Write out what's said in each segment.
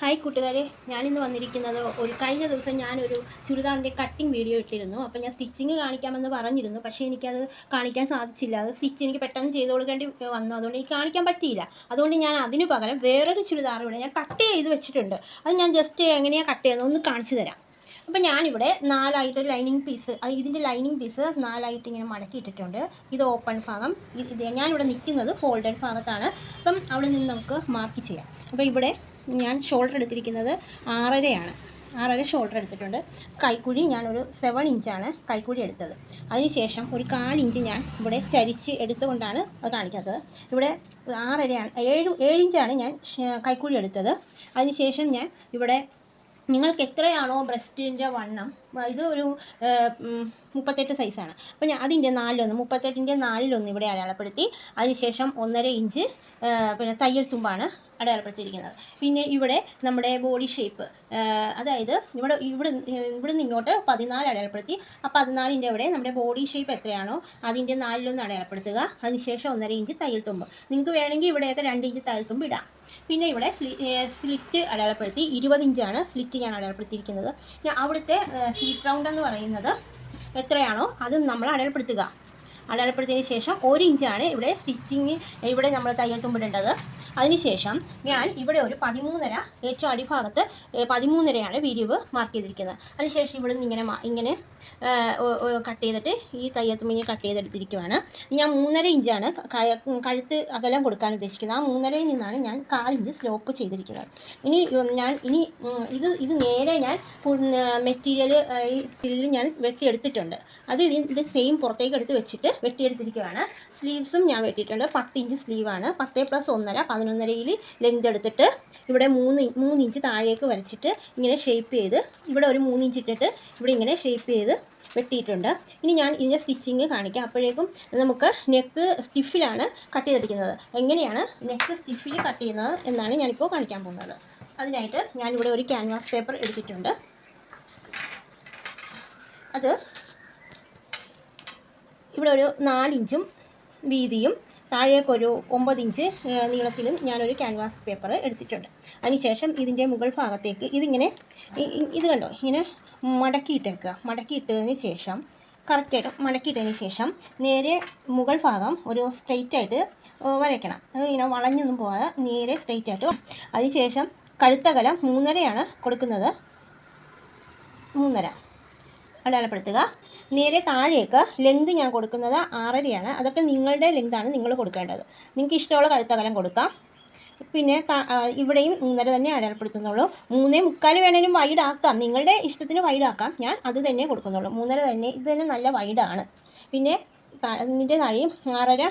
Hi കൂട്ടുകാരെ. ഞാനിന്ന് വന്നിരിക്കുന്നത് ഒരു കഴിഞ്ഞ ദിവസം ഞാനൊരു ചുരിദാറിന്റെ കട്ടിങ് വീഡിയോ ഇട്ടിരുന്നു. അപ്പോൾ ഞാൻ സ്റ്റിച്ചിങ് കാണിക്കാമെന്ന് പറഞ്ഞിരുന്നു. പക്ഷേ എനിക്കത് കാണിക്കാൻ സാധിച്ചില്ല. അത് സ്റ്റിച്ച് എനിക്ക് പെട്ടെന്ന് ചെയ്ത് കൊടുക്കേണ്ടി വന്നു. അതുകൊണ്ട് എനിക്ക് കാണിക്കാൻ പറ്റിയില്ല. അതുകൊണ്ട് ഞാൻ അതിന് പകരം വേറൊരു ചുരിദാർ ഇവിടെ ഞാൻ കട്ട് ചെയ്ത് വെച്ചിട്ടുണ്ട്. അത് ഞാൻ ജസ്റ്റ് എങ്ങനെയാണ് കട്ട് ചെയ്യുന്നത് ഒന്ന് കാണിച്ചു തരാം. അപ്പോൾ ഞാനിവിടെ നാലായിട്ട് ലൈനിങ് പീസ് ഇതിന്റെ ലൈനിങ് പീസ് നാലായിട്ട് ഇങ്ങനെ മടക്കി ഇട്ടിട്ടുണ്ട് ഇത് ഓപ്പൺ ഭാഗം ഇത് ഞാനിവിടെ നിൽക്കുന്നത് ഫോൾഡഡ് ഭാഗത്താണ്. അപ്പം അവിടെ നിന്ന് നമുക്ക് മാർക്ക് ചെയ്യാം. അപ്പോൾ ഇവിടെ ഞാൻ ഷോൾഡർ എടുത്തിരിക്കുന്നത് ആറരയാണ്. ആറര ഷോൾഡർ എടുത്തിട്ടുണ്ട്. കൈക്കുഴി ഞാനൊരു സെവൻ ഇഞ്ചാണ് കൈക്കുഴി എടുത്തത്. അതിനുശേഷം ഒരു കാലിഞ്ച് ഞാൻ ഇവിടെ ചരിച്ച് എടുത്തുകൊണ്ടാണ് അത് കാണിക്കാത്തത്. ഇവിടെ ആറരയാണ് ഏഴ് ഏഴിഞ്ചാണ് ഞാൻ കൈക്കുഴി എടുത്തത്. അതിനുശേഷം ഞാൻ ഇവിടെ നിങ്ങൾക്ക് എത്രയാണോ ബ്രസ്റ്റിന്റെ വണ്ണം ഇത് ഒരു മുപ്പത്തെട്ട് സൈസാണ് അപ്പോൾ ഞാൻ അതിന്റെ നാലിലൊന്ന് മുപ്പത്തെട്ടിന്റെ നാലിലൊന്ന് ഇവിടെ അടയാളപ്പെടുത്തി. അതിനുശേഷം ഒന്നര ഇഞ്ച് പിന്നെ തയ്യൽ തുമ്പാണ് അടയാളപ്പെടുത്തിയിരിക്കുന്നത്. പിന്നെ ഇവിടെ നമ്മുടെ ബോഡി ഷേപ്പ് അതായത് ഇവിടെ ഇവിടെ ഇവിടെ നിന്ന് ഇങ്ങോട്ട് പതിനാല് അടയാളപ്പെടുത്തി. ആ പതിനാലിന്റെ അവിടെ നമ്മുടെ ബോഡി ഷേപ്പ് എത്രയാണോ അതിന്റെ നാലിലൊന്ന് അടയാളപ്പെടുത്തുക. അതിനുശേഷം ഒന്നര ഇഞ്ച് തയ്യൽ തുമ്പ്. നിങ്ങൾക്ക് വേണമെങ്കിൽ ഇവിടെയൊക്കെ രണ്ട് ഇഞ്ച് തയ്യൽ തുമ്പ് ഇടാം. പിന്നെ ഇവിടെ സ്ലിറ്റ് അടയാളപ്പെടുത്തി. ഇരുപത് ഇഞ്ചാണ് സ്ലിറ്റ് ഞാൻ അടയാളപ്പെടുത്തിയിരിക്കുന്നത്. അവിടുത്തെ സീറ്റ് റൗണ്ട് എന്ന് പറയുന്നത് എത്രയാണോ അത് നമ്മൾ അടയാളപ്പെടുത്തുക. അടയാളപ്പെടുത്തിയതിന് ശേഷം ഒരു ഇഞ്ചാണ് ഇവിടെ സ്റ്റിച്ചിങ് ഇവിടെ നമ്മൾ തയ്യൽ തുമ്പിടേണ്ടത്. അതിനുശേഷം ഞാൻ ഇവിടെ ഒരു പതിമൂന്നര ഏറ്റവും അടിഭാഗത്ത് പതിമൂന്നരയാണ് വിരിവ് മാർക്ക് ചെയ്തിരിക്കുന്നത്. അതിനുശേഷം ഇവിടെ നിന്ന് ഇങ്ങനെ ഇങ്ങനെ കട്ട് ചെയ്തിട്ട് ഈ തയ്യൽ തുമ്പിങ്ങനെ കട്ട് ചെയ്തെടുത്തിരിക്കുവാണ്. ഞാൻ മൂന്നര ഇഞ്ചാണ് കഴുത്ത് അകലം കൊടുക്കാൻ ഉദ്ദേശിക്കുന്നത്. ആ മൂന്നരയിൽ നിന്നാണ് ഞാൻ കാലിഞ്ച് സ്ലോപ്പ് ചെയ്തിരിക്കുന്നത്. ഇനി ഞാൻ ഇനി ഇത് ഇത് നേരെ ഞാൻ മെറ്റീരിയൽ ഈ സ്റ്റില്ലിൽ ഞാൻ വെട്ടിയെടുത്തിട്ടുണ്ട്. അത് ഇത് സെയിം പുറത്തേക്ക് എടുത്ത് വെച്ചിട്ട് വെട്ടിയെടുത്തിരിക്കുകയാണ് സ്ലീവ്സും ഞാൻ വെട്ടിയിട്ടുണ്ട്. പത്ത് ഇഞ്ച് സ്ലീവാണ്. പത്ത് പ്ലസ് ഒന്നര പതിനൊന്നരയിൽ ലെങ്ത് എടുത്തിട്ട് ഇവിടെ മൂന്ന് മൂന്ന് ഇഞ്ച് താഴേക്ക് വരച്ചിട്ട് ഇങ്ങനെ ഷേപ്പ് ചെയ്ത് ഇവിടെ ഒരു മൂന്ന് ഇഞ്ച് ഇട്ടിട്ട് ഇവിടെ ഇങ്ങനെ ഷേപ്പ് ചെയ്ത് വെട്ടിയിട്ടുണ്ട്. ഇനി ഞാൻ ഇതിന്റെ സ്റ്റിച്ചിങ് കാണിക്കാം. അപ്പോഴേക്കും നമുക്ക് നെക്ക് സ്റ്റിഫിലാണ് കട്ട് ചെയ്തിരിക്കുന്നത് എങ്ങനെയാണ് നെക്ക് സ്റ്റിഫിൽ കട്ട് ചെയ്യുന്നത് എന്നാണ് ഞാനിപ്പോൾ കാണിക്കാൻ പോകുന്നത്. അതിനായിട്ട് ഞാനിവിടെ ഒരു ക്യാൻവാസ് പേപ്പർ എടുത്തിട്ടുണ്ട്. അത് ഇവിടെ ഒരു നാലിഞ്ചും വീതിയും താഴേക്കൊരു ഒമ്പത് ഇഞ്ച് നീളത്തിലും ഞാനൊരു ക്യാൻവാസ് പേപ്പർ എടുത്തിട്ടുണ്ട്. അതിനുശേഷം ഇതിന്റെ മുകൾ ഭാഗത്തേക്ക് ഇതിങ്ങനെ ഇത് കണ്ടോ? ഇങ്ങനെ മടക്കിയിട്ടേക്കുക. മടക്കിയിട്ടതിന് ശേഷം കറക്റ്റായിട്ട് മടക്കിയിട്ടതിന് ശേഷം നേരെ മുകൾ ഭാഗം ഒരു സ്ട്രെയിറ്റ് ആയിട്ട് വരയ്ക്കണം. അത് ഇങ്ങനെ വളഞ്ഞൊന്നും പോകാതെ നേരെ സ്ട്രെയിറ്റ് ആയിട്ട് അതിനുശേഷം കഴുത്തകലം മൂന്നരയാണ് കൊടുക്കുന്നത്. മൂന്നര. അടയാളപ്പെടുത്തുക. നേരെ താഴേക്ക് ലെങ്ത് ഞാൻ കൊടുക്കുന്നത് ആറരയാണ്. അതൊക്കെ നിങ്ങളുടെ ലെങ്താണ് നിങ്ങൾ കൊടുക്കേണ്ടത്. നിങ്ങൾക്ക് ഇഷ്ടമുള്ള കഴുത്തകലം കൊടുക്കാം. പിന്നെ ഇവിടെയും മൂന്നര തന്നെ അടയാളപ്പെടുത്തുന്നുള്ളൂ. മൂന്നേ മുക്കാൽ വേണേലും വൈഡ് ആക്കാം. നിങ്ങളുടെ ഇഷ്ടത്തിന് വൈഡ് ആക്കാം. ഞാൻ അത് തന്നെ കൊടുക്കുന്നുള്ളൂ. മൂന്നര തന്നെ ഇത് തന്നെ നല്ല വൈഡാണ് പിന്നെ ഇതിന്റെ താഴെയും ആറര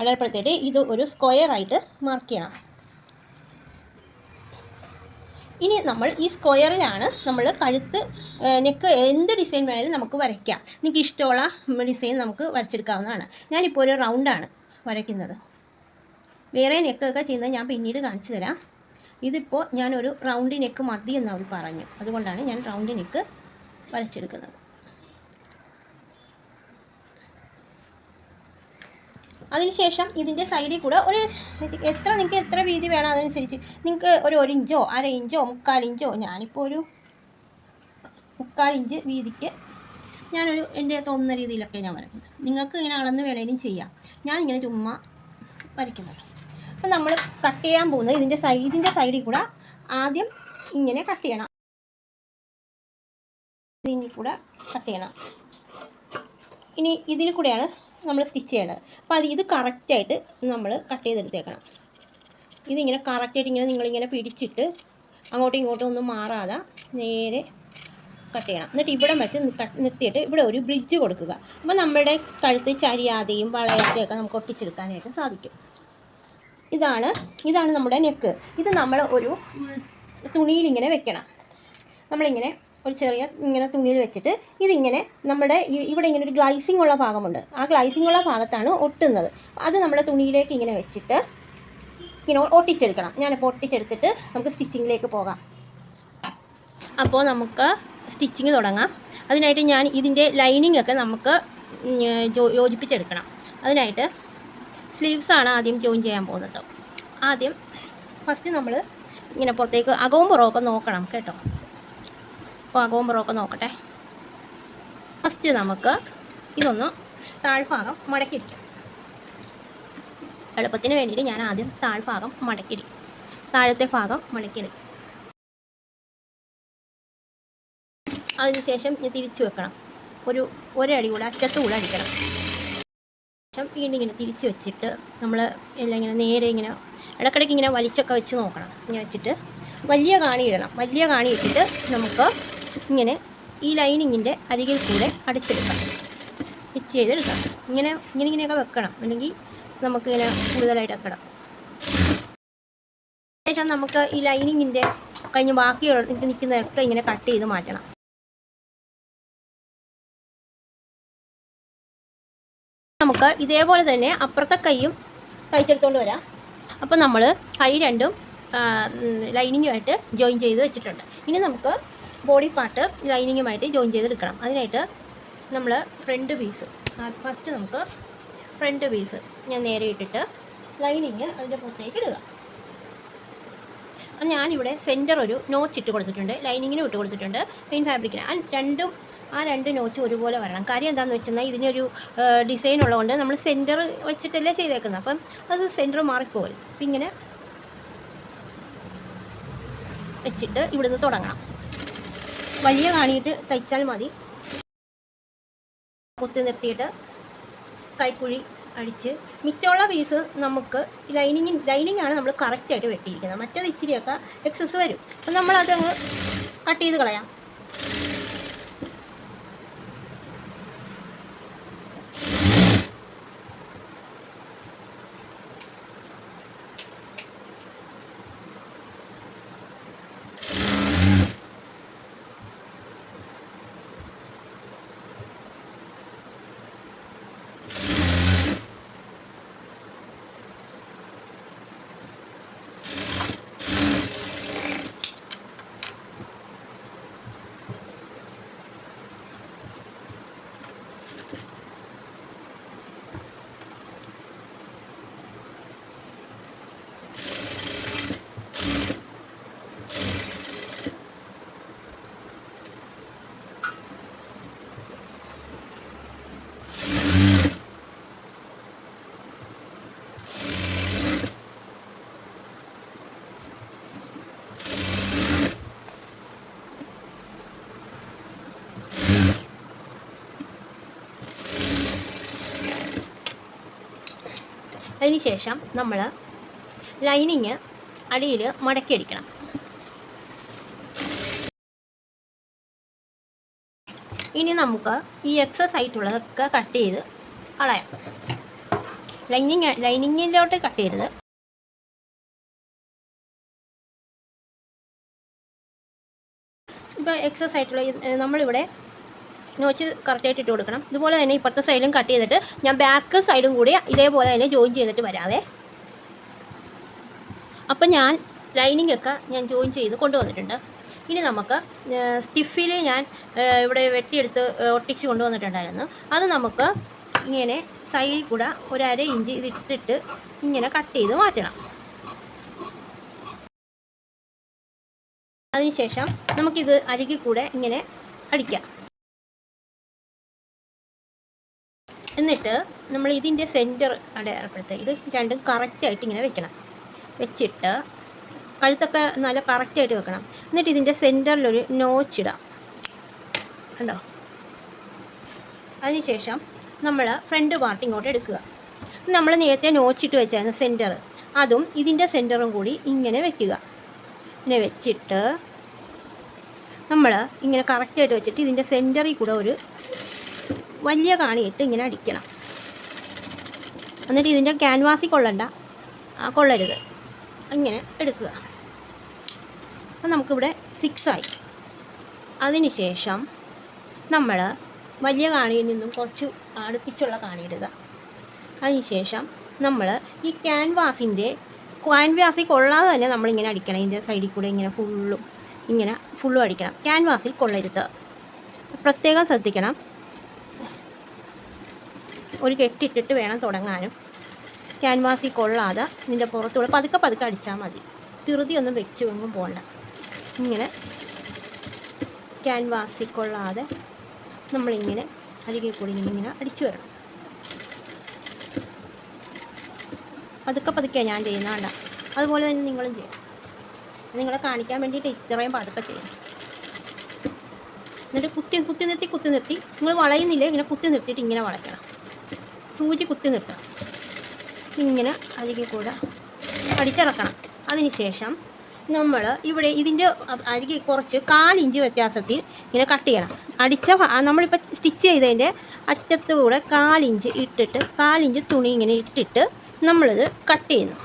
അടയാളപ്പെടുത്തിയിട്ട് ഇത് ഒരു സ്ക്വയർ ആയിട്ട് മാർക്ക് ചെയ്യണം. ഇനി നമ്മൾ ഈ സ്ക്വയറിലാണ് നമ്മൾ കഴുത്ത് നെക്ക് എന്ത് ഡിസൈൻ വേണേലും നമുക്ക് വരയ്ക്കാം. നിങ്ങൾക്ക് ഇഷ്ടമുള്ള ഡിസൈൻ നമുക്ക് വരച്ചെടുക്കാവുന്നതാണ്. ഞാനിപ്പോൾ ഒരു റൗണ്ടാണ് വരയ്ക്കുന്നത്. വേറെ നെക്കൊക്കെ ചെയ്യുന്നത് ഞാൻ പിന്നീട് കാണിച്ചു തരാം. ഇതിപ്പോൾ ഞാനൊരു റൗണ്ട് നെക്ക് മതി അവർ പറഞ്ഞു. അതുകൊണ്ടാണ് ഞാൻ റൗണ്ട് നെക്ക് വരച്ചെടുക്കുന്നത്. അതിനുശേഷം ഇതിന്റെ സൈഡിൽ കൂടെ ഒരു എത്ര നിങ്ങൾക്ക് എത്ര വീതി വേണം അതനുസരിച്ച് നിങ്ങൾക്ക് ഒരു ഒരു ഇഞ്ചോ അര ഇഞ്ചോ മുക്കാൽ ഇഞ്ചോ ഞാനിപ്പോൾ ഒരു മുക്കാൽ ഇഞ്ച് വീതിക്ക് ഞാനൊരു എന്റെ തോന്നുന്ന രീതിയിലൊക്കെ ഞാൻ വരയ്ക്കുന്നത്. നിങ്ങൾക്ക് ഇങ്ങനെ അളന്ന് വേണേലും ചെയ്യാം. ഞാനിങ്ങനെ ചുമ്മാ വരയ്ക്കുന്നുണ്ട് അപ്പം നമ്മൾ കട്ട് ചെയ്യാൻ പോകുന്നത് ഇതിന്റെ സൈഡിന്റെ സൈഡിൽ കൂടെ ആദ്യം ഇങ്ങനെ കട്ട് ചെയ്യണം. ഇതിൽ കൂടെ കട്ട് ചെയ്യണം. ഇനി ഇതിൽ കൂടെയാണ് നമ്മൾ സ്റ്റിച്ച് ചെയ്യേണ്ടത് അപ്പോൾ അത് ഇത് കറക്റ്റായിട്ട് നമ്മൾ കട്ട് ചെയ്തെടുത്തേക്കണം. ഇതിങ്ങനെ കറക്റ്റായിട്ട് ഇങ്ങനെ നിങ്ങളിങ്ങനെ പിടിച്ചിട്ട് അങ്ങോട്ടും ഇങ്ങോട്ടും ഒന്നും മാറാതെ നേരെ കട്ട് ചെയ്യണം. എന്നിട്ട് ഇവിടെ വെച്ച് നിർത്തിയിട്ട് ഇവിടെ ഒരു ബ്രിഡ്ജ് കൊടുക്കുക. അപ്പോൾ നമ്മുടെ കഴുത്ത് ചരിയാതെയും വളയത്തെയൊക്കെ നമുക്ക് ഒട്ടിച്ചെടുക്കാനായിട്ട് സാധിക്കും. ഇതാണ് ഇതാണ് നമ്മുടെ നെക്ക് ഇത് നമ്മൾ ഒരു തുണിയിൽ ഇങ്ങനെ വെക്കണം. നമ്മളിങ്ങനെ ഒരു ചെറിയ ഇങ്ങനെ തുണിയിൽ വെച്ചിട്ട് ഇതിങ്ങനെ നമ്മുടെ ഇവിടെ ഇങ്ങനെ ഒരു ഗ്ലൈസിംഗ് ഉള്ള ഭാഗമുണ്ട്. ആ ഗ്ലൈസിംഗ് ഉള്ള ഭാഗത്താണ് ഒട്ടുന്നത്. അത് നമ്മുടെ തുണിയിലേക്ക് ഇങ്ങനെ വെച്ചിട്ട് ഇങ്ങനെ ഒട്ടിച്ചെടുക്കണം. ഞാനിപ്പോൾ ഒട്ടിച്ചെടുത്തിട്ട് നമുക്ക് സ്റ്റിച്ചിങ്ങിലേക്ക് പോകാം. അപ്പോൾ നമുക്ക് സ്റ്റിച്ചിങ് തുടങ്ങാം. അതിനായിട്ട് ഞാൻ ഇതിന്റെ ലൈനിങ് ഒക്കെ നമുക്ക് യോജിപ്പിച്ചെടുക്കണം. അതിനായിട്ട് സ്ലീവ്സാണ് ആദ്യം ജോയിൻ ചെയ്യാൻ പോകുന്നത്. ആദ്യം ഫസ്റ്റ് നമ്മൾ ഇങ്ങനെ പുറത്തേക്ക് അകവും പുറമൊക്കെ നോക്കണം കേട്ടോ. അകവും പുറമൊക്കെ നോക്കട്ടെ. ഫസ്റ്റ് നമുക്ക് ഇതൊന്ന് താഴ്ഭാഗം മടക്കിയിരിക്കും. എളുപ്പത്തിന് വേണ്ടിയിട്ട് ഞാൻ ആദ്യം താഴ്ഭാഗം മടക്കിയിരിക്കും. താഴത്തെ ഭാഗം മടക്കിയെടുക്കും അതിനുശേഷം ഞാൻ തിരിച്ചു വെക്കണം. ഒരു ഒരടി കൂടെ അറ്റത്ത് കൂടെ അടിക്കണം. ശേഷം വീണ്ടും ഇങ്ങനെ തിരിച്ച് വെച്ചിട്ട് നമ്മൾ എല്ലാം ഇങ്ങനെ നേരെ ഇങ്ങനെ ഇടക്കിടയ്ക്ക് ഇങ്ങനെ വലിച്ചൊക്കെ വെച്ച് നോക്കണം. ഇങ്ങനെ വെച്ചിട്ട് വലിയ കാണി ഇടണം. വലിയ കാണി ഇട്ടിട്ട് നമുക്ക് ഇങ്ങനെ ഈ ലൈനിങ്ങിന്റെ അരികിൽ കൂടെ അടിച്ചെടുക്കാം. സ്റ്റിച്ച് ചെയ്തെടുക്കാം. ഇങ്ങനെ ഇങ്ങനെ ഇങ്ങനെയൊക്കെ വെക്കണം. അല്ലെങ്കിൽ നമുക്ക് നമുക്കിങ്ങനെ കൂടുതലായിട്ട് വെക്കണം. ശേഷം നമുക്ക് ഈ ലൈനിങ്ങിന്റെ കഴിഞ്ഞ് ബാക്കി നിൽക്കുന്നതൊക്കെ ഇങ്ങനെ കട്ട് ചെയ്ത് മാറ്റണം. നമുക്ക് ഇതേപോലെ തന്നെ അപ്പുറത്തെ കൈയും തയ്ച്ചെടുത്തോണ്ട് വരാം. അപ്പം നമ്മൾ കൈ രണ്ടും ലൈനിങ്ങുമായിട്ട് ജോയിൻ ചെയ്ത് വെച്ചിട്ടുണ്ട്. ഇനി നമുക്ക് ബോഡി പാർട്ട് ലൈനിങ്ങുമായിട്ട് ജോയിൻ ചെയ്തെടുക്കണം. അതിനായിട്ട് നമ്മൾ ഫ്രണ്ട് പീസ് ഫസ്റ്റ് നമുക്ക് ഫ്രണ്ട് പീസ് ഞാൻ നേരെ ഇട്ടിട്ട് ലൈനിങ് അതിന്റെ പുറത്തേക്ക് ഇടുക. ഞാനിവിടെ സെന്റർ ഒരു നോച്ച് ഇട്ട് കൊടുത്തിട്ടുണ്ട്. ലൈനിങ്ങിനും ഇട്ട് കൊടുത്തിട്ടുണ്ട്. മെയിൻ ഫാബ്രിക്കിന് ആ രണ്ടും ആ രണ്ട് നോച്ച് ഒരുപോലെ വരണം. കാര്യം എന്താണെന്ന് വെച്ചെന്നാൽ ഇതിനൊരു ഡിസൈൻ ഉള്ളതുകൊണ്ട് നമ്മൾ സെന്റർ വെച്ചിട്ടല്ലേ ചെയ്തേക്കുന്നത് അപ്പം അത് സെന്റർ മാറിപ്പോകും. അപ്പം ഇങ്ങനെ വെച്ചിട്ട് ഇവിടുന്ന് തുടങ്ങണം. വലിയ കാണിയിട്ട് തയ്ച്ചാൽ മതി. കുത്തി നിർത്തിയിട്ട് കൈക്കുഴി അടിച്ച് മിച്ചമുള്ള പീസ് നമുക്ക് ലൈനിങ് ലൈനിങ് ആണ് നമ്മൾ കറക്റ്റായിട്ട് വെട്ടിയിരിക്കുന്നത്. മറ്റേത് ഇച്ചിരിയൊക്കെ എക്സസ് വരും. അപ്പം നമ്മളത് അങ്ങ് കട്ട് ചെയ്ത് കളയാം. അതിന് ശേഷം നമ്മൾ ലൈനിങ് അടിയിൽ മടക്കി അടിക്കണം. ഇനി നമുക്ക് ഈ എക്സസ് ആയിട്ടുള്ളതൊക്കെ കട്ട് ചെയ്ത് കളയാം. ലൈനിങ് ലൈനിങ്ങിലോട്ട് കട്ട് ചെയ്തത് എക്സസ് ആയിട്ടുള്ള നമ്മളിവിടെ നോച്ച് കറക്റ്റായിട്ട് ഇട്ട് കൊടുക്കണം. ഇതുപോലെ തന്നെ ഇപ്പുറത്തെ സൈഡും കട്ട് ചെയ്തിട്ട് ഞാൻ ബാക്ക് സൈഡും കൂടി ഇതേപോലെ തന്നെ ജോയിൻ ചെയ്തിട്ട് വരാവേ. അപ്പം ഞാൻ ലൈനിങ് ഒക്കെ ഞാൻ ജോയിൻ ചെയ്ത് കൊണ്ടുവന്നിട്ടുണ്ട്. ഇനി നമുക്ക് സ്റ്റിഫിൽ ഞാൻ ഇവിടെ വെട്ടിയെടുത്ത് ഒട്ടിച്ച് കൊണ്ടുവന്നിട്ടുണ്ടായിരുന്നു. അത് നമുക്ക് ഇങ്ങനെ സൈഡിൽ കൂടെ ഒരു അര ഇഞ്ച് ഇതിട്ടിട്ട് ഇങ്ങനെ കട്ട് ചെയ്ത് മാറ്റണം. അതിനുശേഷം നമുക്കിത് അരികിൽ കൂടെ ഇങ്ങനെ അടിക്കാം. എന്നിട്ട് നമ്മൾ ഇതിന്റെ സെന്റർ അടയാളപ്പെടുത്തുക ഇത് രണ്ടും കറക്റ്റായിട്ട് ഇങ്ങനെ വെക്കണം. വെച്ചിട്ട് കഴുത്തൊക്കെ നല്ല കറക്റ്റായിട്ട് വെക്കണം. എന്നിട്ട് ഇതിന്റെ സെന്ററിലൊരു നോച്ച് ഇടാം. കണ്ടോ? അതിനുശേഷം നമ്മൾ ഫ്രണ്ട് പാർട്ട് ഇങ്ങോട്ട് എടുക്കുക. നമ്മൾ നേരത്തെ നോച്ചിട്ട് വെച്ചായിരുന്നു സെന്റർ അതും ഇതിന്റെ സെന്ററും കൂടി ഇങ്ങനെ വെക്കുക. ഇങ്ങനെ വെച്ചിട്ട് നമ്മൾ ഇങ്ങനെ കറക്റ്റായിട്ട് വെച്ചിട്ട് ഇതിന്റെ സെന്ററിൽ കൂടെ ഒരു വലിയ കാണിയിട്ട് ഇങ്ങനെ അടിക്കണം. എന്നിട്ട് ഇതിന്റെ ക്യാൻവാസിൽ കൊള്ളണ്ട. കൊള്ളരുത്. ഇങ്ങനെ എടുക്കുക. അപ്പം നമുക്കിവിടെ ഫിക്സായി അതിന് ശേഷം നമ്മൾ വലിയ കാണിയിൽ നിന്നും കുറച്ച് അടുപ്പിച്ചുള്ള കാണിയിടുക. അതിനുശേഷം നമ്മൾ ഈ ക്യാൻവാസിന്റെ ക്യാൻവാസിൽ കൊള്ളാതെ തന്നെ നമ്മളിങ്ങനെ അടിക്കണം. ഇതിന്റെ സൈഡിൽ കൂടെ ഇങ്ങനെ ഫുള്ളും ഇങ്ങനെ ഫുള്ളും അടിക്കണം. ക്യാൻവാസിൽ കൊള്ളരുത്. പ്രത്യേകം ശ്രദ്ധിക്കണം. ഒരു കെട്ടിട്ടിട്ട് വേണം തുടങ്ങാനും. ക്യാൻവാസിൽ കൊള്ളാതെ ഇതിന്റെ പുറത്തൂടെ പതുക്കെ പതുക്കെ അടിച്ചാൽ മതി. തിറുതിയൊന്നും വെച്ച് വെങ്ങും പോകണ്ട ഇങ്ങനെ ക്യാൻവാസിൽ കൊള്ളാതെ നമ്മളിങ്ങനെ അരികെ കൂടി ഇങ്ങനെ അടിച്ചു വരണം. പതുക്കെ പതുക്കെ ഞാൻ ചെയ്യുന്ന വേണ്ട അതുപോലെ തന്നെ നിങ്ങളും ചെയ്യണം നിങ്ങളെ കാണിക്കാൻ വേണ്ടിയിട്ട് ഇത്രയും പതുക്കെ ചെയ്യണം എന്നിട്ട് കുത്തി കുത്തി നിർത്തി കുത്തി നിർത്തി. നിങ്ങൾ വളയുന്നില്ല? ഇങ്ങനെ കുത്തി നിർത്തിയിട്ട് ഇങ്ങനെ വളയ്ക്കണം. സൂചി കുത്തി നിർത്തണം. ഇങ്ങനെ അരികെ കൂടെ അടിച്ചിറക്കണം. അതിന് ശേഷം നമ്മൾ ഇവിടെ ഇതിന്റെ അരികെ കുറച്ച് കാലിഞ്ച് വ്യത്യാസത്തിൽ ഇങ്ങനെ കട്ട് ചെയ്യണം. അടിച്ച നമ്മളിപ്പോൾ സ്റ്റിച്ച് ചെയ്തതിന്റെ അറ്റത്തുകൂടെ കാലിഞ്ച് ഇട്ടിട്ട് കാലിഞ്ച് തുണി ഇങ്ങനെ ഇട്ടിട്ട് നമ്മളിത് കട്ട് ചെയ്യുന്നു.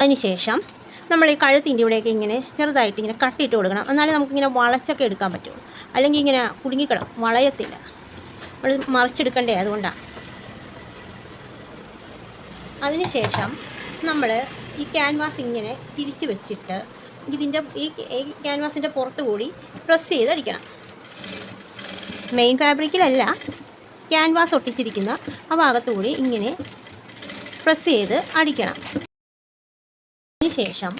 അതിനുശേഷം നമ്മൾ ഈ കഴുത്തിന്റെ ഇവിടെയൊക്കെ ഇങ്ങനെ ചെറുതായിട്ട് ഇങ്ങനെ കട്ടിയിട്ട് കൊടുക്കണം. എന്നാലേ നമുക്കിങ്ങനെ വളച്ചൊക്കെ എടുക്കാൻ പറ്റുള്ളൂ. അല്ലെങ്കിൽ ഇങ്ങനെ കുടുങ്ങിക്കിടക്കും. വളയത്തില്ല. നമ്മൾ മറിച്ചെടുക്കണ്ടേ അതുകൊണ്ടാണ് അതിനുശേഷം നമ്മൾ ഈ ക്യാൻവാസ് ഇങ്ങനെ തിരിച്ച് വെച്ചിട്ട് ഇതിന്റെ ഈ ക്യാൻവാസിന്റെ പുറത്ത് കൂടി പ്രസ് ചെയ്ത് അടിക്കണം. മെയിൻ ഫാബ്രിക്കിലല്ല ക്യാൻവാസ് ഒട്ടിച്ചിരിക്കുന്ന ആ ഭാഗത്തുകൂടി ഇങ്ങനെ പ്രസ് ചെയ്ത് അടിക്കണം. അതിന് ശേഷം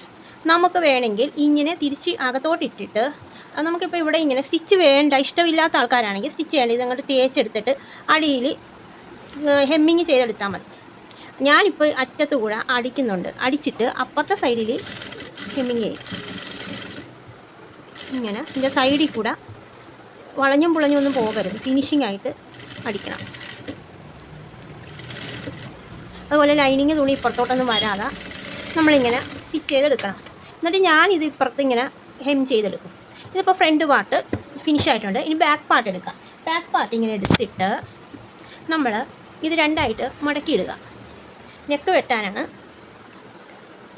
നമുക്ക് വേണമെങ്കിൽ ഇങ്ങനെ തിരിച്ച് അകത്തോട്ടിട്ടിട്ട് ഇട്ടിട്ട് നമുക്കിപ്പോൾ ഇവിടെ ഇങ്ങനെ സ്റ്റിച്ച് വേണ്ട ഇഷ്ടമില്ലാത്ത ആൾക്കാരാണെങ്കിൽ സ്റ്റിച്ച് ചെയ്യേണ്ടത് ഇതങ്ങോട്ട് തേച്ചെടുത്തിട്ട് അടിയിൽ ഹെമ്മിങ് ചെയ്തെടുത്താൽ മതി. ഞാനിപ്പോൾ അറ്റത്തു കൂടെ അടിക്കുന്നുണ്ട്. അടിച്ചിട്ട് അപ്പുറത്തെ സൈഡിൽ ഹെമ്മിങ് ചെയ്യും. ഇങ്ങനെ ഇതിന്റെ സൈഡിൽ കൂടെ വളഞ്ഞും പുളഞ്ഞും ഒന്നും പോകരുത്. ഫിനിഷിംഗ് ആയിട്ട് അടിക്കണം. അതുപോലെ ലൈനിങ് തുണി ഇപ്പുറത്തോട്ടൊന്നും വരാതെ നമ്മളിങ്ങനെ സ്റ്റിച്ച് ചെയ്തെടുക്കണം. എന്നിട്ട് ഞാനിത് ഇപ്പുറത്ത് ഇങ്ങനെ ഹെം ചെയ്തെടുക്കും. ഇതിപ്പോൾ ഫ്രണ്ട് പാർട്ട് ഫിനിഷ് ആയിട്ടുണ്ട്. ഇനി ബാക്ക് പാർട്ട് എടുക്കാം. ബാക്ക് പാർട്ട് ഇങ്ങനെ എടുത്തിട്ട് നമ്മൾ ഇത് രണ്ടായിട്ട് മടക്കിയിടുക. നെക്ക് വെട്ടാനാണ്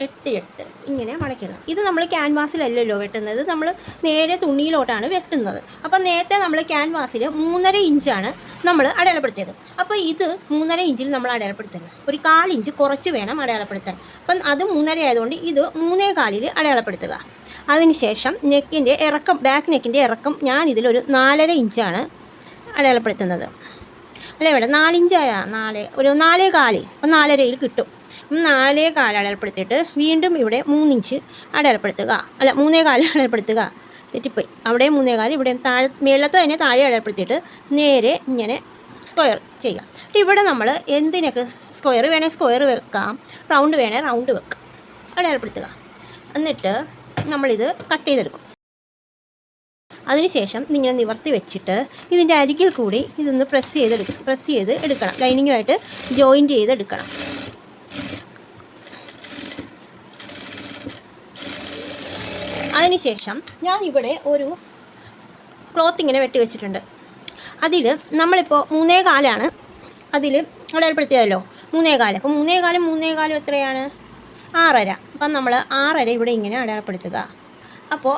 എട്ട് എട്ട് ഇങ്ങനെ മടക്കണം ഇത് നമ്മൾ ക്യാൻവാസിലല്ലല്ലോ വെട്ടുന്നത്. നമ്മൾ നേരെ തുണിയിലോട്ടാണ് വെട്ടുന്നത്. അപ്പം നേരത്തെ നമ്മൾ ക്യാൻവാസിൽ മൂന്നര ഇഞ്ചാണ് നമ്മൾ അടയാളപ്പെടുത്തിയത്. അപ്പോൾ ഇത് മൂന്നര ഇഞ്ചിൽ നമ്മൾ അടയാളപ്പെടുത്തരുത് ഒരു കാൽ ഇഞ്ച് കുറച്ച് വേണം അടയാളപ്പെടുത്താൻ. അപ്പം അത് മൂന്നര ആയതുകൊണ്ട് ഇത് മൂന്നേ കാലിൽ അടയാളപ്പെടുത്തുക. അതിനുശേഷം നെക്കിന്റെ ഇറക്കം ബാക്ക് നെക്കിന്റെ ഇറക്കം ഞാൻ ഇതിലൊരു നാലര ഇഞ്ചാണ് അടയാളപ്പെടുത്തുന്നത്. അല്ലേ ഇവിടെ നാലിഞ്ച് നാല് ഒരു നാലേ കാൽ അപ്പം നാലരയിൽ കിട്ടും. നാലേ കാൽ അടയാളപ്പെടുത്തിയിട്ട് വീണ്ടും ഇവിടെ മൂന്നിഞ്ച് അടയാളപ്പെടുത്തുക. അല്ല മൂന്നേ കാൽ അടയാളപ്പെടുത്തുക. തെറ്റിപ്പോയി. അവിടെ മൂന്നേ കാൽ ഇവിടെ താഴെ മേളത്തെ തന്നെ താഴെ അടയാളപ്പെടുത്തിയിട്ട് നേരെ ഇങ്ങനെ സ്ക്വയർ ചെയ്യുക. അപ്പോൾ ഇവിടെ നമ്മൾ എന്തിനൊക്കെ സ്ക്വയർ വേണേൽ സ്ക്വയർ വെക്കാം. റൗണ്ട് വേണേൽ റൗണ്ട് വെക്കാം. അടയാളപ്പെടുത്തുക. എന്നിട്ട് നമ്മളിത് കട്ട് ചെയ്തെടുക്കും. അതിനുശേഷം ഇതിങ്ങനെ നിവർത്തി വെച്ചിട്ട് ഇതിന്റെ അരികിൽ കൂടി ഇതൊന്ന് പ്രസ് ചെയ്തെടുക്കും പ്രസ് ചെയ്ത് എടുക്കണം. ലൈനിങ്ങുമായിട്ട് ജോയിന്റ് ചെയ്തെടുക്കണം. അതിനുശേഷം ഇവിടെ ഒരു ക്ലോത്ത് ഇങ്ങനെ വെട്ടി വെച്ചിട്ടുണ്ട്. അതിൽ നമ്മളിപ്പോൾ മൂന്നേ കാലാണ്. അതിൽ അടയാളപ്പെടുത്തിയതല്ലോ മൂന്നേ കാലം. അപ്പോൾ മൂന്നേ കാലം മൂന്നേ കാലം എത്രയാണ്? ആറര. അപ്പം നമ്മൾ ആറര ഇവിടെ ഇങ്ങനെ അടയാളപ്പെടുത്തുക അപ്പോൾ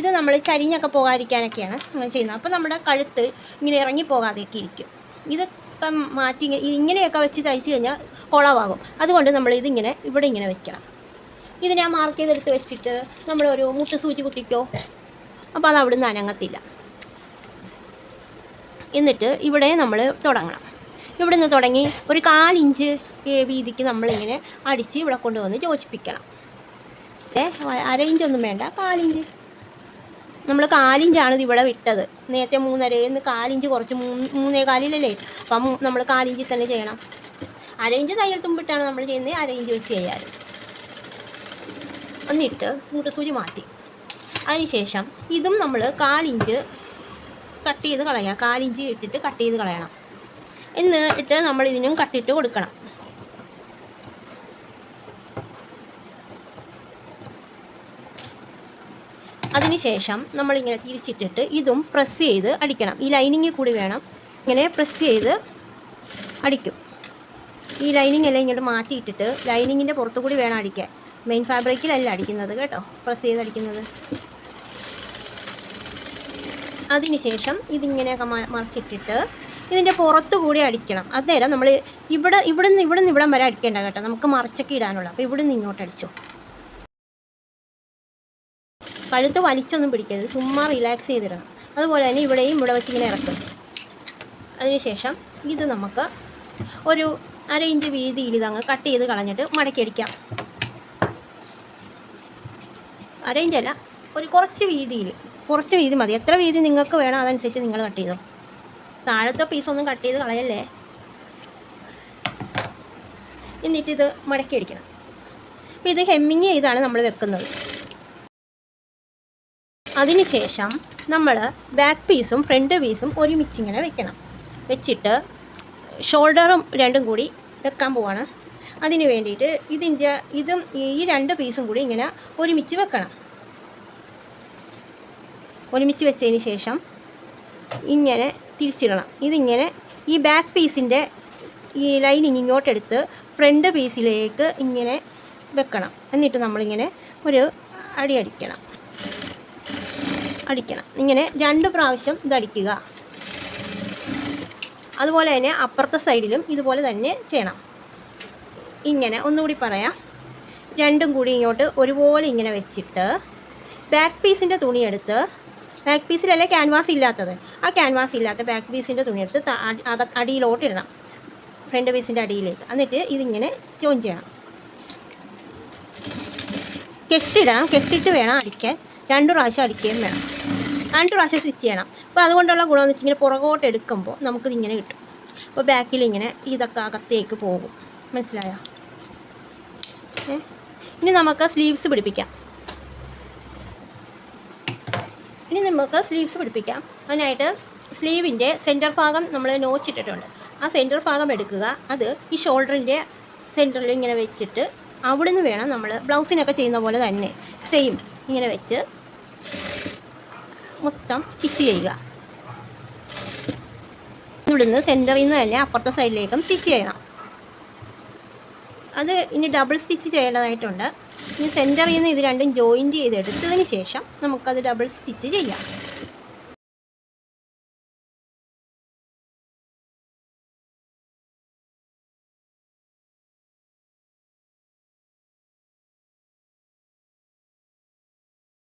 ഇത് നമ്മൾ ചരിഞ്ഞൊക്കെ പോകാതിരിക്കാനൊക്കെയാണ് നമ്മൾ ചെയ്യുന്നത്. അപ്പോൾ നമ്മുടെ കഴുത്ത് ഇങ്ങനെ ഇറങ്ങി പോകാതെയൊക്കെ ഇരിക്കും. ഇതൊക്കെ മാറ്റി ഇങ്ങനെ ഇങ്ങനെയൊക്കെ വെച്ച് തയ്ച്ച് കഴിഞ്ഞാൽ കുളവാകും. അതുകൊണ്ട് നമ്മൾ ഇതിങ്ങനെ ഇവിടെ ഇങ്ങനെ വെക്കണം. ഇത് ഞാൻ മാർക്ക് ചെയ്തെടുത്ത് വെച്ചിട്ട് നമ്മളൊരു മുട്ട് സൂചി കുത്തിക്കോ? അപ്പോൾ അത് അവിടുന്ന് അനങ്ങത്തില്ല. എന്നിട്ട് ഇവിടെ നമ്മൾ തുടങ്ങണം. ഇവിടെ നിന്ന് തുടങ്ങി ഒരു കാലിഞ്ച് വീതിക്ക് നമ്മളിങ്ങനെ അടിച്ച് ഇവിടെ കൊണ്ടുവന്ന് യോജിപ്പിക്കണം. അര ഇഞ്ചൊന്നും വേണ്ട കാലിഞ്ച് നമ്മൾ കാലിഞ്ചാണ് ഇത് ഇവിടെ വിട്ടത്. നേരത്തെ മൂന്നരയിൽ നിന്ന് കാലിഞ്ച് കുറച്ച് മൂന്ന് മൂന്നേ കാലിലല്ലേ? അപ്പം നമ്മൾ കാലിഞ്ചിൽ തന്നെ ചെയ്യണം. അര ഇഞ്ച് തയ്യൽ തുമ്പിട്ടാണ് നമ്മൾ ചെയ്യുന്നത്. അര ഇഞ്ച് വെച്ച് ചെയ്യാറ്. എന്നിട്ട് മുട്ട സൂചി മാറ്റി. അതിനുശേഷം ഇതും നമ്മൾ കാലിഞ്ച് കട്ട് ചെയ്ത് കളയുക കാലിഞ്ച് ഇട്ടിട്ട് കട്ട് ചെയ്ത് കളയണം. എന്നിട്ട് നമ്മൾ ഇതിനും കട്ടിട്ട് കൊടുക്കണം. അതിനുശേഷം നമ്മളിങ്ങനെ തിരിച്ചിട്ടിട്ട് ഇതും പ്രസ് ചെയ്ത് അടിക്കണം. ഈ ലൈനിങ്ങിൽ കൂടി വേണം ഇങ്ങനെ പ്രസ് ചെയ്ത് അടിക്കും. ഈ ലൈനിങ് എല്ലാം ഇങ്ങോട്ട് മാറ്റിയിട്ടിട്ട് ലൈനിങ്ങിന്റെ പുറത്തു കൂടി വേണം അടിക്കാൻ. മെയിൻ ഫാബ്രിക്കിലല്ല അടിക്കുന്നത് കേട്ടോ. പ്രസ് ചെയ്ത് അടിക്കുന്നത്. അതിനുശേഷം ഇതിങ്ങനെയൊക്കെ മ- മറിച്ചിട്ടിട്ട് ഇതിന്റെ പുറത്തു കൂടി അടിക്കണം. അന്നേരം നമ്മൾ ഇവിടെ ഇവിടുന്ന് ഇവിടുന്ന് ഇവിടെ ഇവിടം വരെ അടിക്കേണ്ട കേട്ടോ. നമുക്ക് മറിച്ചൊക്കെ ഇടാനുള്ള. അപ്പോൾ ഇവിടുന്ന് ഇങ്ങോട്ട് അടിച്ചു. കഴുത്ത് വലിച്ചൊന്നും പിടിക്കരുത്. ചുമ്മാ റിലാക്സ് ചെയ്തിടണം. അതുപോലെ തന്നെ ഇവിടെയും ഇവിടെ വെച്ച് ഇങ്ങനെ ഇറക്കും. അതിനുശേഷം ഇത് നമുക്ക് ഒരു അര ഇഞ്ച് വീതിയിൽ ഇതങ്ങ് കട്ട് ചെയ്ത് കളഞ്ഞിട്ട് മടക്കിയടിക്കാം അരയിഞ്ച് അല്ല. ഒരു കുറച്ച് വീതിയിൽ കുറച്ച് വീതി മതി. എത്ര വീതി നിങ്ങൾക്ക് വേണം അതനുസരിച്ച് നിങ്ങൾ കട്ട് ചെയ്തോ. താഴത്തെ പീസൊന്നും കട്ട് ചെയ്ത് കളയല്ലേ? എന്നിട്ട് ഇത് മടക്കി അടിക്കണം. അപ്പോൾ ഇത് ഹെമ്മിങ് ചെയ്താണ് നമ്മൾ വെക്കുന്നത്. അതിനുശേഷം നമ്മൾ ബാക്ക് പീസും ഫ്രണ്ട് പീസും ഒരുമിച്ച് ഇങ്ങനെ വെക്കണം. വെച്ചിട്ട് ഷോൾഡറും രണ്ടും കൂടി വെക്കാൻ പോവാണ്. അതിന് വേണ്ടിയിട്ട് ഇതിന്റെ ഇതും ഈ രണ്ട് പീസും കൂടി ഇങ്ങനെ ഒരുമിച്ച് വെക്കണം. ഒരുമിച്ച് വെച്ചതിന് ശേഷം ഇങ്ങനെ തിരിച്ചിടണം. ഇതിങ്ങനെ ഈ ബാക്ക് പീസിന്റെ ഈ ലൈനിങ് ഇങ്ങോട്ടെടുത്ത് ഫ്രണ്ട് പീസിലേക്ക് ഇങ്ങനെ വെക്കണം. എന്നിട്ട് നമ്മളിങ്ങനെ ഒരു അടി അടിക്കണം. അടിക്കണം. ഇങ്ങനെ രണ്ട് പ്രാവശ്യം ഇതടിക്കുക അതുപോലെ തന്നെ അപ്പുറത്തെ സൈഡിലും ഇതുപോലെ തന്നെ ചെയ്യണം. ഇങ്ങനെ ഒന്നുകൂടി പറയാം. രണ്ടും കൂടി ഇങ്ങോട്ട് ഒരുപോലെ ഇങ്ങനെ വെച്ചിട്ട് ബാക്ക് പീസിന്റെ തുണിയെടുത്ത് ബാക്ക് പീസിലല്ലേ ക്യാൻവാസ് ഇല്ലാത്തത്? ആ ക്യാൻവാസ് ഇല്ലാത്ത ബാക്ക് പീസിന്റെ തുണിയെടുത്ത് അടിയിലോട്ട് ഇടണം. ഫ്രണ്ട് പീസിന്റെ അടിയിലേക്ക്. എന്നിട്ട് ഇതിങ്ങനെ ജോയിൻ ചെയ്യണം. കെട്ടിടണം കെട്ടിട്ട് വേണം അടിക്കാൻ. രണ്ട് പ്രാവശ്യം അടിക്കുകയും വേണം. രണ്ട് പ്രാവശ്യം സ്റ്റിച്ച് ചെയ്യണം. അപ്പോൾ അതുകൊണ്ടുള്ള ഗുണമെന്ന് വെച്ചാൽ ഇങ്ങനെ പുറകോട്ട് എടുക്കുമ്പോൾ നമുക്കിതിങ്ങനെ കിട്ടും. അപ്പോൾ ബാക്കിൽ ഇങ്ങനെ ഇതൊക്കെ അകത്തേക്ക് പോകും. മനസ്സിലായോ? ഇനി നമുക്ക് സ്ലീവ്സ് പിടിപ്പിക്കാം. ഇനി നമുക്ക് സ്ലീവ്സ് പിടിപ്പിക്കാം. അതിനായിട്ട് സ്ലീവിന്റെ സെന്റർ ഭാഗം നമ്മൾ നോച്ചിട്ടിട്ടുണ്ട് ആ സെന്റർ ഭാഗം എടുക്കുക. അത് ഈ ഷോൾഡറിന്റെ സെന്ററിൽ ഇങ്ങനെ വെച്ചിട്ട് അവിടെ നിന്ന് വേണം നമ്മൾ ബ്ലൗസിനൊക്കെ ചെയ്യുന്ന പോലെ തന്നെ സെയിം ഇങ്ങനെ വെച്ച് മൊത്തം സ്റ്റിച്ച് ചെയ്യുക. ഇവിടുന്ന് സെന്ററിൽ നിന്ന് തന്നെ അപ്പുറത്തെ സൈഡിലേക്കും സ്റ്റിച്ച് ചെയ്യണം. അത് ഇനി ഡബിൾ സ്റ്റിച്ച് ചെയ്യേണ്ടതായിട്ടുണ്ട്. ഇനി സെന്ററിൽ നിന്ന് ഇത് രണ്ടും ജോയിന്റ് ചെയ്തെടുത്തതിന് ശേഷം നമുക്കത് ഡബിൾ സ്റ്റിച്ച് ചെയ്യാം.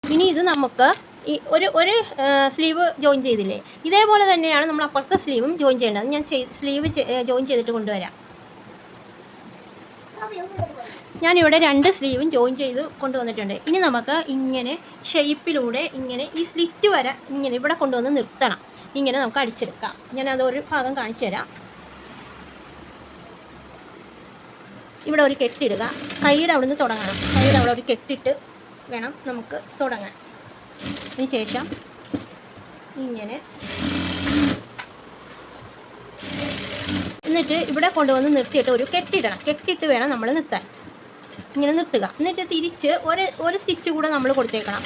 ഇനി ഇത് നമുക്ക് ഈ ഒരു ഒരു സ്ലീവ് ജോയിൻ ചെയ്തില്ലേ? ഇതേപോലെ തന്നെയാണ് നമ്മൾ അപ്പുറത്തെ സ്ലീവും ജോയിൻ ചെയ്യേണ്ടത്. ഞാൻ സ്ലീവ് ജോയിൻ ചെയ്തിട്ട് കൊണ്ടുവരാം. ഞാനിവിടെ രണ്ട് സ്ലീവും ജോയിൻ ചെയ്ത് കൊണ്ടുവന്നിട്ടുണ്ട്. ഇനി നമുക്ക് ഇങ്ങനെ ഷേപ്പിലൂടെ ഇങ്ങനെ ഈ സ്ലിറ്റ് വരെ ഇങ്ങനെ ഇവിടെ കൊണ്ടുവന്ന് നിർത്തണം. ഇങ്ങനെ നമുക്ക് അടിച്ചെടുക്കാം. ഞാൻ അതൊരു ഭാഗം കാണിച്ചു തരാം. ഇവിടെ ഒരു കെട്ടിടുക കൈയുടെ അവിടുന്ന് തുടങ്ങണം. കൈയുടെ അവിടെ ഒരു കെട്ടിട്ട് വേണം നമുക്ക് തുടങ്ങാൻ. അതിന് ശേഷം ഇങ്ങനെ എന്നിട്ട് ഇവിടെ കൊണ്ടുവന്ന് നിർത്തിയിട്ട് ഒരു കെട്ടിടണം കെട്ടിട്ട് വേണം നമ്മൾ നിർത്താൻ. ഇങ്ങനെ നിർത്തുക. എന്നിട്ട് തിരിച്ച് ഒരു ഒരു സ്റ്റിച്ച് കൂടെ നമ്മൾ കൊടുത്തേക്കണം.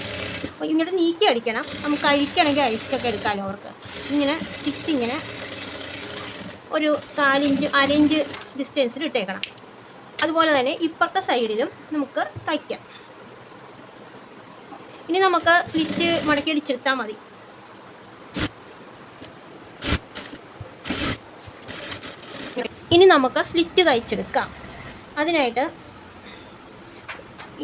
ഇങ്ങോട്ട് നീക്കി അടിക്കണം. നമുക്ക് അഴിക്കണമെങ്കിൽ അഴിച്ചൊക്കെ എടുക്കാമല്ലോ അവർക്ക്. ഇങ്ങനെ സ്റ്റിച്ച് ഇങ്ങനെ ഒരു കാലിഞ്ച് അരയിഞ്ച് ഡിസ്റ്റൻസിൽ ഇട്ടേക്കണം. അതുപോലെ തന്നെ ഇപ്പുറത്തെ സൈഡിലും നമുക്ക് തയ്ക്കാം. ഇനി നമുക്ക് സ്ലിറ്റ് മടക്കി അടിച്ചെടുത്താൽ മതി. ഇനി നമുക്ക് സ്ലിറ്റ് തയ്ച്ചെടുക്കാം. അതിനായിട്ട്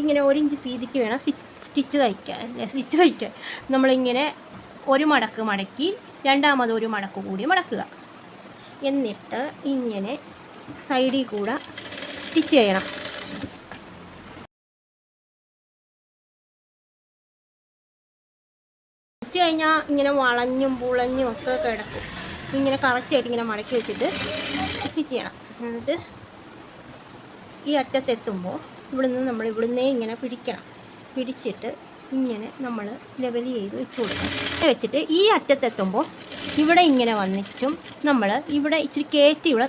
ഇങ്ങനെ ഒരു ഇഞ്ച് വീതിക്ക് വേണം സ്റ്റിച്ച് സ്റ്റിച്ച് തയ്ക്കാൻ സ്റ്റിച്ച് തയ്ക്കാൻ. നമ്മളിങ്ങനെ ഒരു മടക്ക് മടക്കി രണ്ടാമത് ഒരു മടക്ക് കൂടി മടക്കുക. എന്നിട്ട് ഇങ്ങനെ സൈഡിൽ കൂടെ സ്റ്റിച്ച് ചെയ്യണം. സ്റ്റിച്ച് കഴിഞ്ഞാൽ ഇങ്ങനെ വളഞ്ഞും പുളഞ്ഞും ഒക്കെ കിടക്കും. ഇങ്ങനെ കറക്റ്റായിട്ട് ഇങ്ങനെ മടക്കി വെച്ചിട്ട് സ്റ്റിച്ച് ചെയ്യണം എന്നിട്ട് ഈ അറ്റത്തെത്തുമ്പോൾ ഇവിടുന്ന് നമ്മൾ ഇവിടുന്നേ ഇങ്ങനെ പിടിക്കണം. പിടിച്ചിട്ട് ഇങ്ങനെ നമ്മൾ ലെവൽ ചെയ്ത് വെച്ച് കൊടുക്കണം. വെച്ചിട്ട് ഈ അറ്റത്തെത്തുമ്പോൾ ഇവിടെ ഇങ്ങനെ വന്നിട്ടും നമ്മൾ ഇവിടെ ഇച്ചിരി കയറ്റി ഇവിടെ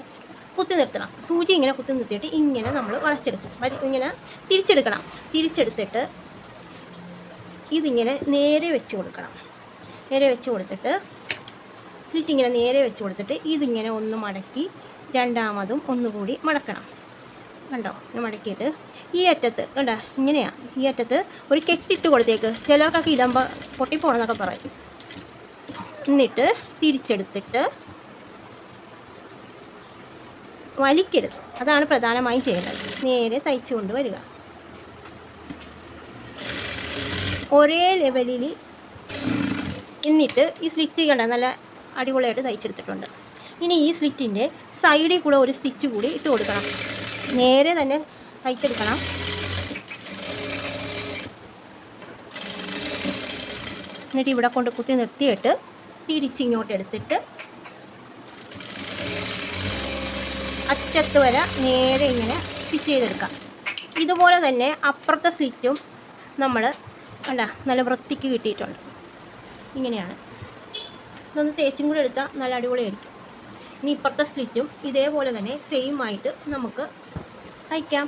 കുത്തി നിർത്തണം. സൂചി ഇങ്ങനെ കുത്തി നിർത്തിയിട്ട് ഇങ്ങനെ നമ്മൾ വളച്ചെടുക്കും വരി- ഇങ്ങനെ തിരിച്ചെടുക്കണം. തിരിച്ചെടുത്തിട്ട് ഇതിങ്ങനെ നേരെ വെച്ച് കൊടുക്കണം. നേരെ വെച്ച് കൊടുത്തിട്ട് ഇങ്ങനെ നേരെ വെച്ച് കൊടുത്തിട്ട് ഇതിങ്ങനെ ഒന്ന് മടക്കി രണ്ടാമതും ഒന്നുകൂടി മടക്കണം. കണ്ടോ? ഇങ്ങനെ മടക്കിയിട്ട് ഈ അറ്റത്ത് കണ്ടോ ഇങ്ങനെയാണ് ഈ അറ്റത്ത് ഒരു കെട്ടിട്ട് കൊടുത്തേക്ക്. ചിലർക്കൊക്കെ ഇടുമ്പോൾ പൊട്ടിപ്പോണെന്നൊക്കെ പറയും. എന്നിട്ട് തിരിച്ചെടുത്തിട്ട് വലിക്കരുത്. അതാണ് പ്രധാനമായും ചെയ്യേണ്ടത് നേരെ തയ്ച്ചു കൊണ്ട് വരിക. ഒരേ ലെവലിൽ എന്നിട്ട് ഈ സ്ലിറ്റ് കണ്ട? നല്ല അടിപൊളിയായിട്ട് തയ്ച്ചെടുത്തിട്ടുണ്ട്. ഇനി ഈ സ്ലിറ്റിന്റെ സൈഡിൽ കൂടെ ഒരു സ്റ്റിച്ച് കൂടി ഇട്ട് കൊടുക്കണം. നേരെ തന്നെ തയ്ച്ചെടുക്കണം എന്നിട്ട് ഇവിടെ കൊണ്ട് കുത്തി നിർത്തിയിട്ട് തിരിച്ചിങ്ങോട്ട് എടുത്തിട്ട് അറ്റത്ത് വരെ നേരെ ഇങ്ങനെ സ്റ്റിച്ച് ചെയ്തെടുക്കാം. ഇതുപോലെ തന്നെ അപ്പുറത്തെ സ്ലിറ്റും നമ്മൾ അല്ല നല്ല വൃത്തിക്ക് കിട്ടിയിട്ടുണ്ട്. ഇങ്ങനെയാണ്. ഇതൊന്ന് തേച്ചും കൂടെ എടുത്താൽ നല്ല അടിപൊളിയായിരിക്കും. ഇനി ഇപ്പുറത്തെ സ്ലിറ്റും ഇതേപോലെ തന്നെ സെയിം ആയിട്ട് നമുക്ക് തയ്ക്കാം.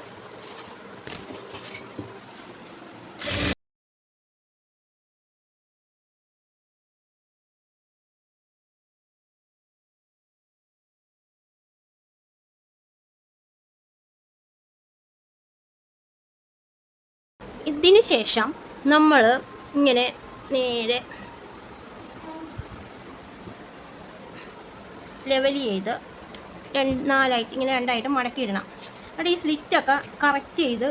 ഇതിന് ശേഷം നമ്മൾ ഇങ്ങനെ നേരെ ലെവൽ ചെയ്ത് രണ്ട് നാലായിട്ട് ഇങ്ങനെ രണ്ടായിട്ട് മടക്കിയിടണം. എന്നിട്ട് ഈ സ്ലിറ്റൊക്കെ കറക്റ്റ് ചെയ്ത്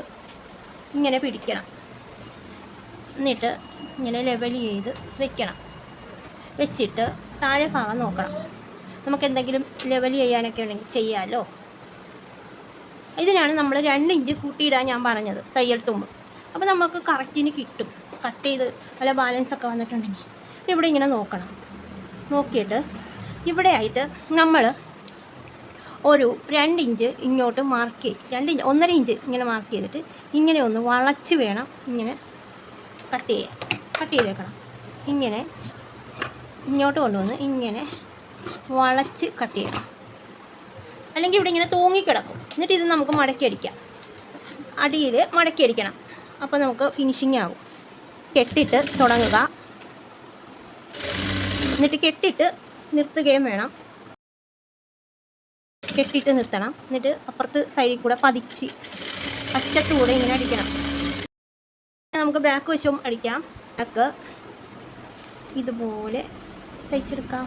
ഇങ്ങനെ പിടിക്കണം. എന്നിട്ട് ഇങ്ങനെ ലെവൽ ചെയ്ത് വെക്കണം. വെച്ചിട്ട് താഴെ ഭാഗം നോക്കണം. നമുക്ക് എന്തെങ്കിലും ലെവൽ ചെയ്യാനൊക്കെ ഉണ്ടെങ്കിൽ ചെയ്യാമല്ലോ ഇതിനാണ് നമ്മൾ രണ്ട് ഇഞ്ച് കൂട്ടിയിടാൻ ഞാൻ പറഞ്ഞത് തയ്യൽ തുമ്പ്. അപ്പോൾ നമുക്ക് കറക്റ്റിന് കിട്ടും. കട്ട് ചെയ്ത് വല്ല ബാലൻസ് ഒക്കെ വന്നിട്ടുണ്ടെങ്കിൽ. ഇവിടെ ഇങ്ങനെ നോക്കണം. നോക്കിയിട്ട് ഇവിടെ ആയിട്ട് നമ്മൾ ഒരു രണ്ട് ഇഞ്ച് ഇങ്ങോട്ട് മാർക്ക് ചെയ്ത് രണ്ട് ഇഞ്ച് ഒന്നര ഇഞ്ച് ഇങ്ങനെ മാർക്ക് ചെയ്തിട്ട് ഇങ്ങനെ ഒന്ന് വളച്ച് വേണം ഇങ്ങനെ കട്ട് ചെയ്യാൻ കട്ട് ചെയ്തേക്കണം. ഇങ്ങനെ ഇങ്ങോട്ട് കൊണ്ടുവന്ന് ഇങ്ങനെ വളച്ച് കട്ട് ചെയ്യണം. അല്ലെങ്കിൽ ഇവിടെ ഇങ്ങനെ തൂങ്ങിക്കിടക്കും എന്നിട്ട് ഇത് നമുക്ക് മടക്കി അടിക്കാം. അടിയിൽ മടക്കി അടിക്കണം. അപ്പോൾ നമുക്ക് ഫിനിഷിങ് ആകും കെട്ടിട്ട് തുടങ്ങുക. എന്നിട്ട് കെട്ടിട്ട് നിർത്തുകയും വേണം. കെട്ടിട്ട് നിർത്തണം. എന്നിട്ട് അപ്പുറത്ത് സൈഡിൽ കൂടെ പതിച്ച് അറ്റത്തൂടെ ഇങ്ങനെ അടിക്കണം. നമുക്ക് ബാക്ക് വശവും അടിക്കാം. ബാക്ക് ഇതുപോലെ തയ്ച്ചെടുക്കാം.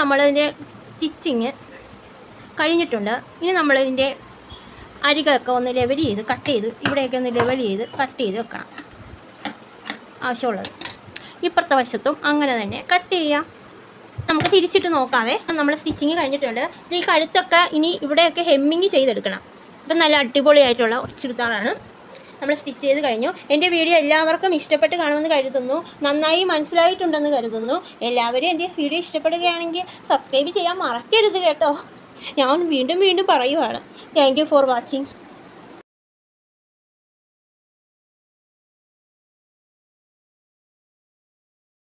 നമ്മളതിന്റെ സ്റ്റിച്ചിങ് കഴിഞ്ഞിട്ടുണ്ട്. ഇനി നമ്മളിതിന്റെ അരികൊക്കെ ഒന്ന് ലെവൽ ചെയ്ത് കട്ട് ചെയ്ത് ഇവിടെയൊക്കെ ഒന്ന് ലെവൽ ചെയ്ത് കട്ട് ചെയ്ത് വെക്കണം. ആവശ്യമുള്ളത്. ഇപ്പുറത്തെ വശത്തും അങ്ങനെ തന്നെ കട്ട് ചെയ്യാം. നമുക്ക് തിരിച്ചിട്ട് നോക്കാവേ. നമ്മൾ സ്റ്റിച്ചിങ് കഴിഞ്ഞിട്ടുണ്ട്. ഈ കഴുത്തൊക്കെ ഇനി ഇവിടെയൊക്കെ ഹെമ്മിങ് ചെയ്തെടുക്കണം. ഇപ്പം നല്ല അടിപൊളിയായിട്ടുള്ള ചുരിദാറാണ്. നമ്മൾ സ്റ്റിച്ച് ചെയ്ത് കഴിഞ്ഞു. എന്റെ വീഡിയോ എല്ലാവർക്കും ഇഷ്ടപ്പെട്ട് കാണുമെന്ന് കരുതുന്നു. നന്നായി മനസ്സിലായിട്ടുണ്ടെന്ന് കരുതുന്നു. എല്ലാവരും എന്റെ വീഡിയോ ഇഷ്ടപ്പെടുകയാണെങ്കിൽ സബ്സ്ക്രൈബ് ചെയ്യാൻ മറക്കരുത് കേട്ടോ. ഞാൻ വീണ്ടും വീണ്ടും പറയുവാണ്. Thank you for watching